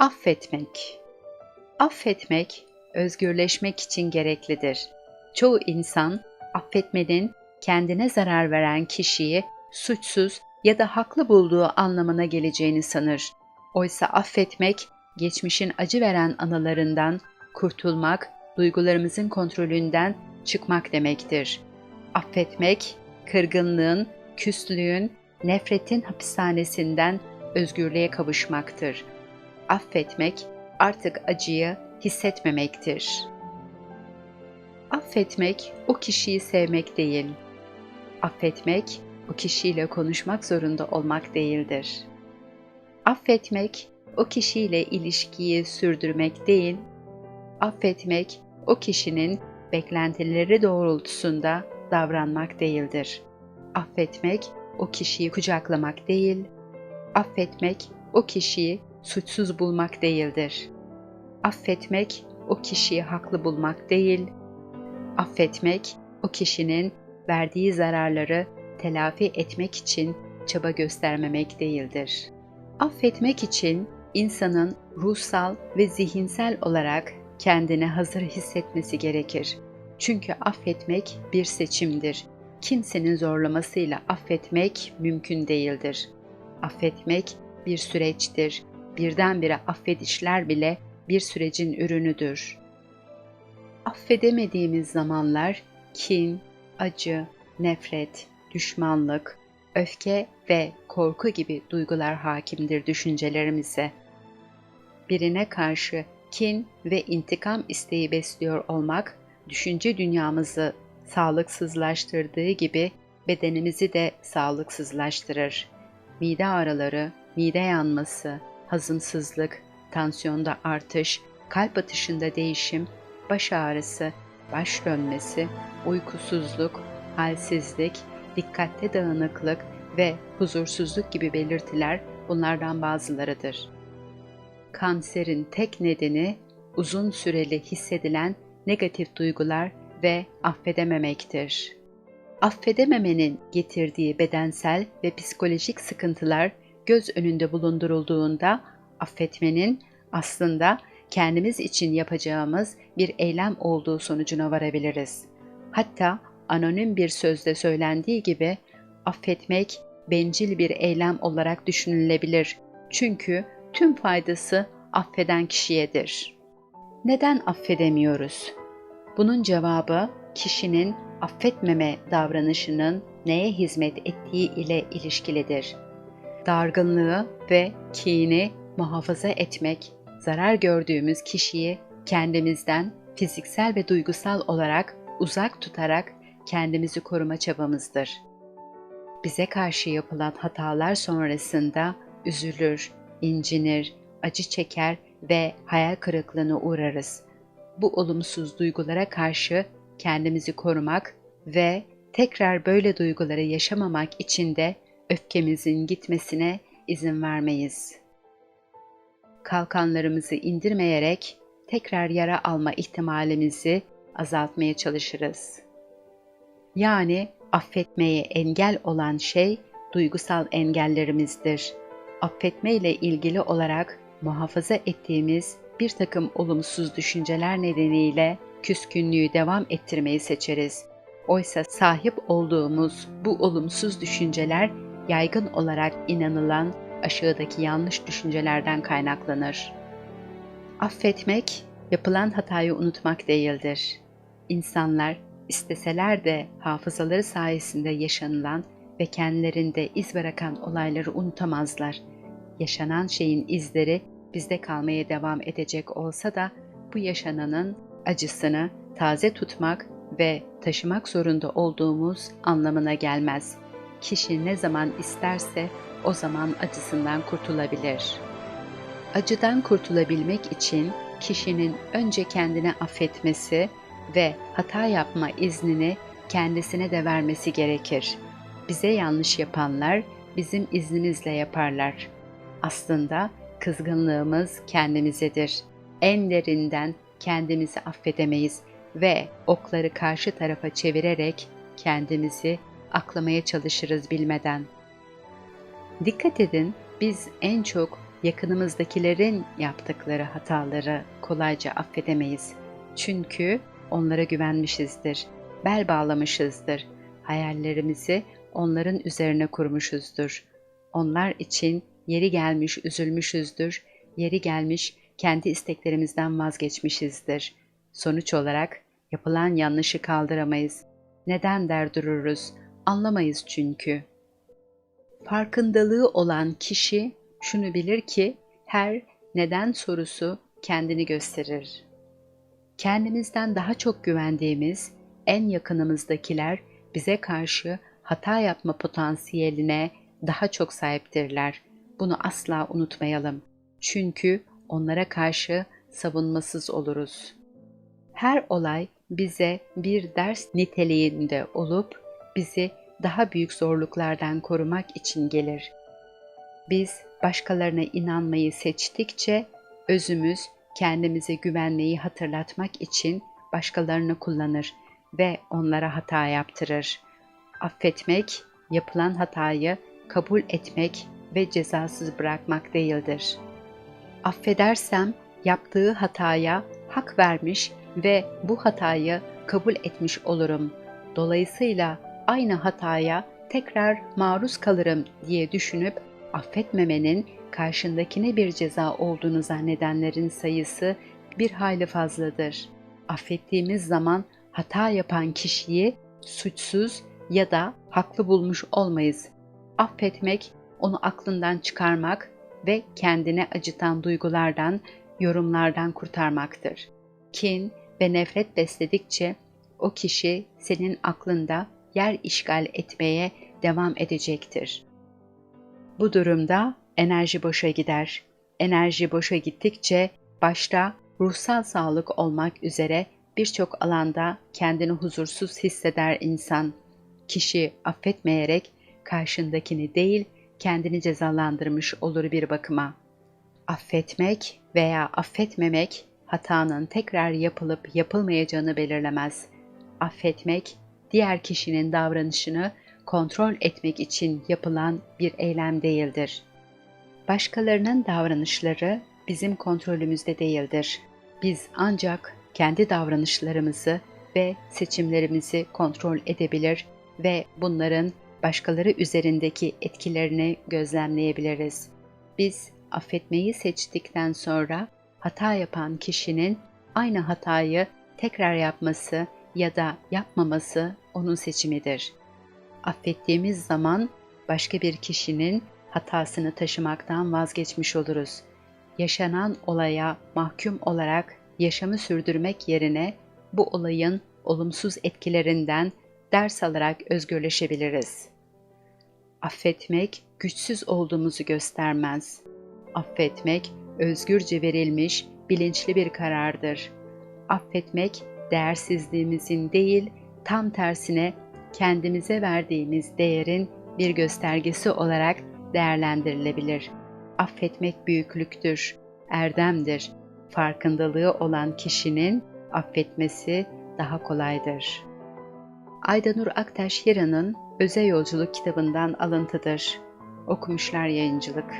Affetmek Affetmek, özgürleşmek için gereklidir. Çoğu insan affetmenin kendine zarar veren kişiyi suçsuz ya da haklı bulduğu anlamına geleceğini sanır. Oysa affetmek, geçmişin acı veren anılarından kurtulmak, duygularımızın kontrolünden çıkmak demektir. Affetmek, kırgınlığın, küslüğün, nefretin hapishanesinden özgürlüğe kavuşmaktır. Affetmek, artık acıyı hissetmemektir. Affetmek o kişiyi sevmek değil. Affetmek o kişiyle konuşmak zorunda olmak değildir. Affetmek o kişiyle ilişkiyi sürdürmek değil, affetmek o kişinin beklentileri doğrultusunda davranmak değildir. Affetmek o kişiyi kucaklamak değil, affetmek o kişiyi suçsuz bulmak değildir. Affetmek o kişiyi haklı bulmak değil, affetmek o kişinin verdiği zararları telafi etmek için çaba göstermemek değildir. Affetmek için insanın ruhsal ve zihinsel olarak kendine hazır hissetmesi gerekir. Çünkü affetmek bir seçimdir. Kimsenin zorlamasıyla affetmek mümkün değildir. Affetmek bir süreçtir. Birdenbire affedişler bile bir sürecin ürünüdür. Affedemediğimiz zamanlar kin, acı, nefret, düşmanlık, öfke ve korku gibi duygular hakimdir düşüncelerimize. Birine karşı kin ve intikam isteği besliyor olmak, düşünce dünyamızı sağlıksızlaştırdığı gibi bedenimizi de sağlıksızlaştırır. Mide ağrıları, mide yanması, hazımsızlık, tansiyonda artış, kalp atışında değişim, baş ağrısı, baş dönmesi, uykusuzluk, halsizlik, dikkatte dağınıklık ve huzursuzluk gibi belirtiler bunlardan bazılarıdır. Kanserin tek nedeni uzun süreli hissedilen negatif duygular ve affedememektir. Affedememenin getirdiği bedensel ve psikolojik sıkıntılar göz önünde bulundurulduğunda affetmenin aslında kendimiz için yapacağımız bir eylem olduğu sonucuna varabiliriz. Hatta anonim bir sözde söylendiği gibi affetmek bencil bir eylem olarak düşünülebilir. Çünkü tüm faydası affeden kişiyedir. Neden affedemiyoruz? Bunun cevabı kişinin affetmeme davranışının neye hizmet ettiği ile ilişkilidir. Dargınlığı ve kini muhafaza etmek, zarar gördüğümüz kişiyi kendimizden fiziksel ve duygusal olarak uzak tutarak kendimizi koruma çabamızdır. Bize karşı yapılan hatalar sonrasında üzülür, incinir, acı çeker ve hayal kırıklığına uğrarız. Bu olumsuz duygulara karşı kendimizi korumak ve tekrar böyle duyguları yaşamamak için de öfkemizin gitmesine izin vermeyiz. Kalkanlarımızı indirmeyerek tekrar yara alma ihtimalimizi azaltmaya çalışırız. Yani affetmeye engel olan şey duygusal engellerimizdir. Affetme ile ilgili olarak muhafaza ettiğimiz bir takım olumsuz düşünceler nedeniyle küskünlüğü devam ettirmeyi seçeriz. Oysa sahip olduğumuz bu olumsuz düşünceler yaygın olarak inanılan aşağıdaki yanlış düşüncelerden kaynaklanır. Affetmek, yapılan hatayı unutmak değildir. İnsanlar isteseler de hafızaları sayesinde yaşanılan ve kendilerinde iz bırakan olayları unutamazlar. Yaşanan şeyin izleri bizde kalmaya devam edecek olsa da bu yaşananın acısını taze tutmak ve taşımak zorunda olduğumuz anlamına gelmez. Kişi ne zaman isterse o zaman acısından kurtulabilir. Acıdan kurtulabilmek için kişinin önce kendini affetmesi ve hata yapma iznini kendisine de vermesi gerekir. Bize yanlış yapanlar bizim iznimizle yaparlar. Aslında kızgınlığımız kendimizedir. En derinden kendimizi affedemeyiz ve okları karşı tarafa çevirerek kendimizi aklamaya çalışırız bilmeden. Dikkat edin, biz en çok yakınımızdakilerin yaptıkları hataları kolayca affedemeyiz. Çünkü onlara güvenmişizdir, bel bağlamışızdır, hayallerimizi onların üzerine kurmuşuzdur. Onlar için yeri gelmiş üzülmüşüzdür, yeri gelmiş kendi isteklerimizden vazgeçmişizdir. Sonuç olarak yapılan yanlışı kaldıramayız. Neden der dururuz, anlamayız çünkü. Farkındalığı olan kişi şunu bilir ki her neden sorusu kendini gösterir. Kendimizden daha çok güvendiğimiz en yakınımızdakiler bize karşı hata yapma potansiyeline daha çok sahiptirler. Bunu asla unutmayalım. Çünkü onlara karşı savunmasız oluruz. Her olay bize bir ders niteliğinde olup bizi daha büyük zorluklardan korumak için gelir. Biz başkalarına inanmayı seçtikçe özümüz kendimize güvenmeyi hatırlatmak için başkalarını kullanır ve onlara hata yaptırır. Affetmek, yapılan hatayı kabul etmek ve cezasız bırakmak değildir. Affedersem yaptığı hataya hak vermiş ve bu hatayı kabul etmiş olurum. Dolayısıyla aynı hataya tekrar maruz kalırım diye düşünüp affetmemenin karşındakine bir ceza olduğunu zannedenlerin sayısı bir hayli fazladır. Affettiğimiz zaman hata yapan kişiyi suçsuz ya da haklı bulmuş olmayız. Affetmek, onu aklından çıkarmak ve kendine acıtan duygulardan, yorumlardan kurtarmaktır. Kin ve nefret besledikçe o kişi senin aklında yer işgal etmeye devam edecektir. Bu durumda enerji boşa gider. Enerji boşa gittikçe başta ruhsal sağlık olmak üzere birçok alanda kendini huzursuz hisseder insan. Kişi affetmeyerek karşındakini değil, kendini cezalandırmış olur bir bakıma. Affetmek veya affetmemek hatanın tekrar yapılıp yapılmayacağını belirlemez. Affetmek, diğer kişinin davranışını kontrol etmek için yapılan bir eylem değildir. Başkalarının davranışları bizim kontrolümüzde değildir. Biz ancak kendi davranışlarımızı ve seçimlerimizi kontrol edebilir ve bunların başkaları üzerindeki etkilerini gözlemleyebiliriz. Biz affetmeyi seçtikten sonra hata yapan kişinin aynı hatayı tekrar yapması ya da yapmaması onun seçimidir. Affettiğimiz zaman başka bir kişinin hatasını taşımaktan vazgeçmiş oluruz. Yaşanan olaya mahkum olarak yaşamı sürdürmek yerine bu olayın olumsuz etkilerinden ders alarak özgürleşebiliriz. Affetmek güçsüz olduğumuzu göstermez. Affetmek özgürce verilmiş, bilinçli bir karardır. Affetmek değersizliğimizin değil, tam tersine kendimize verdiğimiz değerin bir göstergesi olarak değerlendirilebilir. Affetmek büyüklüktür, erdemdir. Farkındalığı olan kişinin affetmesi daha kolaydır. Aydanur Aktaş Hira'nın Öze Yolculuk kitabından alıntıdır. Okumuşlar Yayıncılık